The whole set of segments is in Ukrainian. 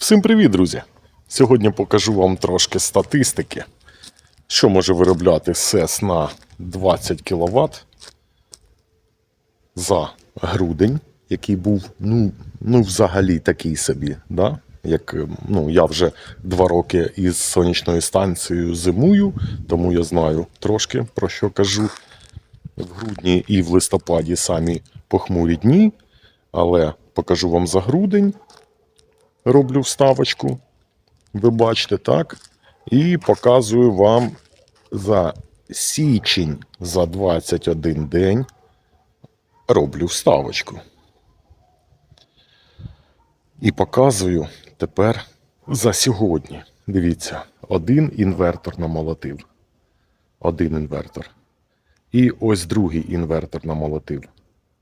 Всім привіт, друзі! Сьогодні покажу вам трошки статистики, що може виробляти СЕС на 20 кВт за грудень, який був ну, ну взагалі такий собі. Да? Як, е, ну, я вже два роки із сонячною станцією зимую, тому я знаю трошки про що кажу. В грудні і в листопаді самі похмурі дні, але покажу вам за грудень роблю вставочку. Ви бачите, так? І показую вам за січень за 21 день роблю вставочку. І показую тепер за сьогодні. Дивіться, один інвертор намолотив. Один інвертор. І ось другий інвертор намолотив.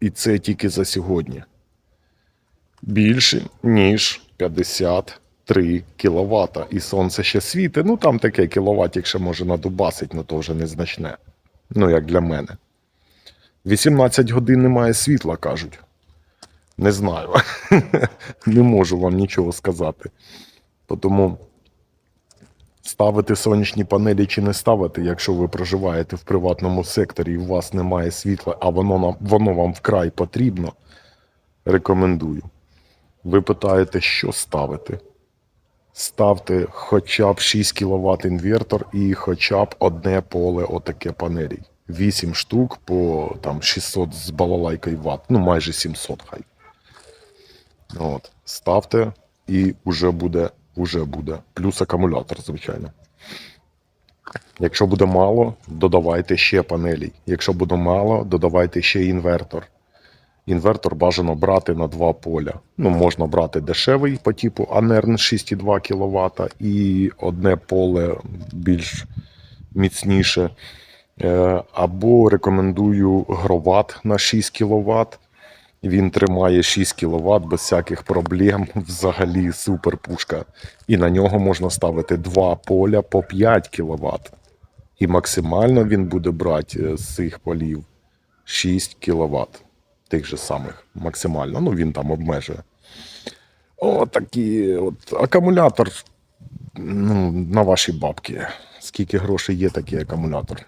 І це тільки за сьогодні більше, ніж 53 кВт. І сонце ще світить. Ну там таке кіловатик ще може надубасить, але то вже незначне. Ну, як для мене. 18 годин немає світла, кажуть. Не знаю. Не можу вам нічого сказати. Тому ставити сонячні панелі чи не ставити, якщо ви проживаєте в приватному секторі і у вас немає світла, а воно, воно вам вкрай потрібно, рекомендую. Ви питаєте, що ставити? Ставте хоча б 6 кВт інвертор і хоча б одне поле отаке панелей. 8 штук по там 600 з балалайкою ватт, ну майже 700 хай. От. Ставте і вже буде, уже буде. Плюс акумулятор, звичайно. Якщо буде мало, додавайте ще панелей. Якщо буде мало, додавайте ще інвертор. Інвертор бажано брати на два поля. Ну, можна брати дешевий по типу Anern 6,2 кВт і одне поле більш міцніше. Е, Або рекомендую гроват на 6 кВт. Він тримає 6 кВт без всяких проблем. Взагалі супер пушка. І на нього можна ставити два поля по 5 кВт. І максимально він буде брати е, з цих полів 6 кВт. Тих же самих максимально. Ну, він там обмежує. О, такі от акумулятор. Ну, на ваші бабки. Скільки грошей є такий акумулятор.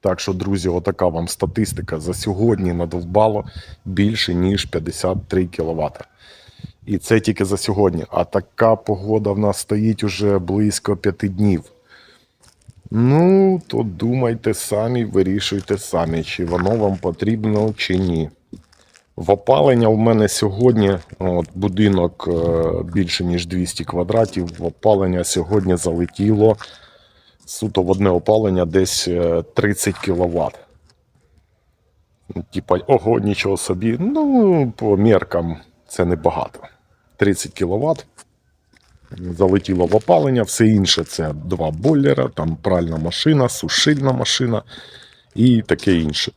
Так що, друзі, отака вам статистика за сьогодні надовбало більше, ніж 53 кВт. І це тільки за сьогодні. А така погода в нас стоїть уже близько 5 днів. Ну, то думайте самі, вирішуйте самі, чи воно вам потрібно, чи ні. В опалення в мене сьогодні от, будинок е, більше ніж 200 квадратів. В опалення сьогодні залетіло суто в одне опалення десь е, 30 кВт. Типа, ого, нічого собі. Ну, по міркам це небагато. 30 кВт залетіло в опалення, все інше це два бойлера, там пральна машина, сушильна машина і таке інше.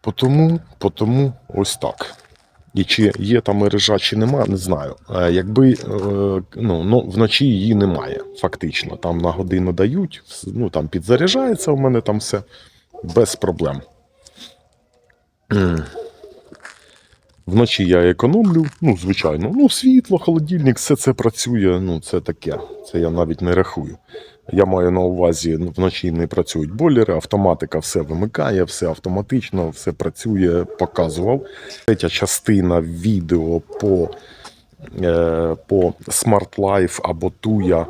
Потому, потому ось так. І чи є там мережа, чи нема, не знаю. Е, Якби е, ну, ну, вночі її немає, фактично. Там на годину дають, ну там підзаряджається у мене там все без проблем. Вночі я економлю, ну, звичайно. Ну, світло, холодильник, все це працює. Ну, це таке. Це я навіть не рахую. Я маю на увазі, ну, вночі не працюють бойлери, автоматика все вимикає, все автоматично, все працює, показував. Третя частина відео по, е, по Smart Life або Туя,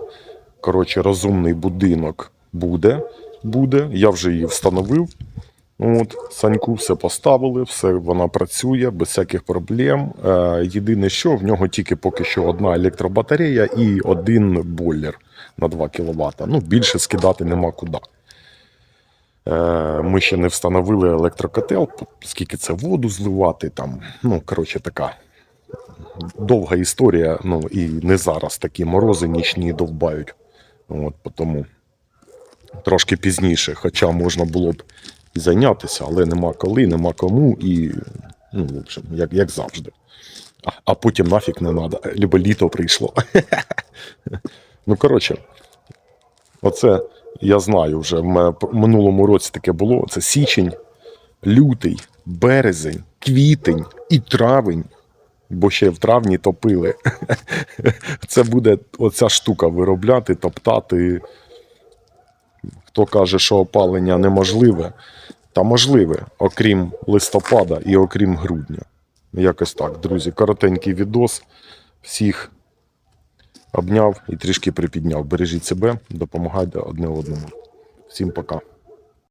коротше, розумний будинок буде. буде. Я вже її встановив. От, Саньку все поставили, все вона працює без всяких проблем. Е, єдине, що в нього тільки поки що одна електробатарея і один бойлер на 2 кВт. Ну, більше скидати нема куди. Е, ми ще не встановили електрокотел, скільки це воду зливати. Там, ну, коротше, така довга історія. Ну і не зараз такі морози нічні довбають. От, тому трошки пізніше, хоча можна було б і зайнятися, але нема коли, нема кому, і ну, в общем, як, як завжди. А, а потім нафіг не треба, либо літо прийшло. ну, коротше, оце я знаю вже. В минулому році таке було. Це січень, лютий, березень, квітень і травень. бо ще в травні топили. Це буде оця штука виробляти, топтати. Хто каже, що опалення неможливе, та можливе, окрім листопада і окрім грудня. Якось так, друзі. Коротенький відос. Всіх обняв і трішки припідняв. Бережіть себе, допомагайте одне одному. Всім пока.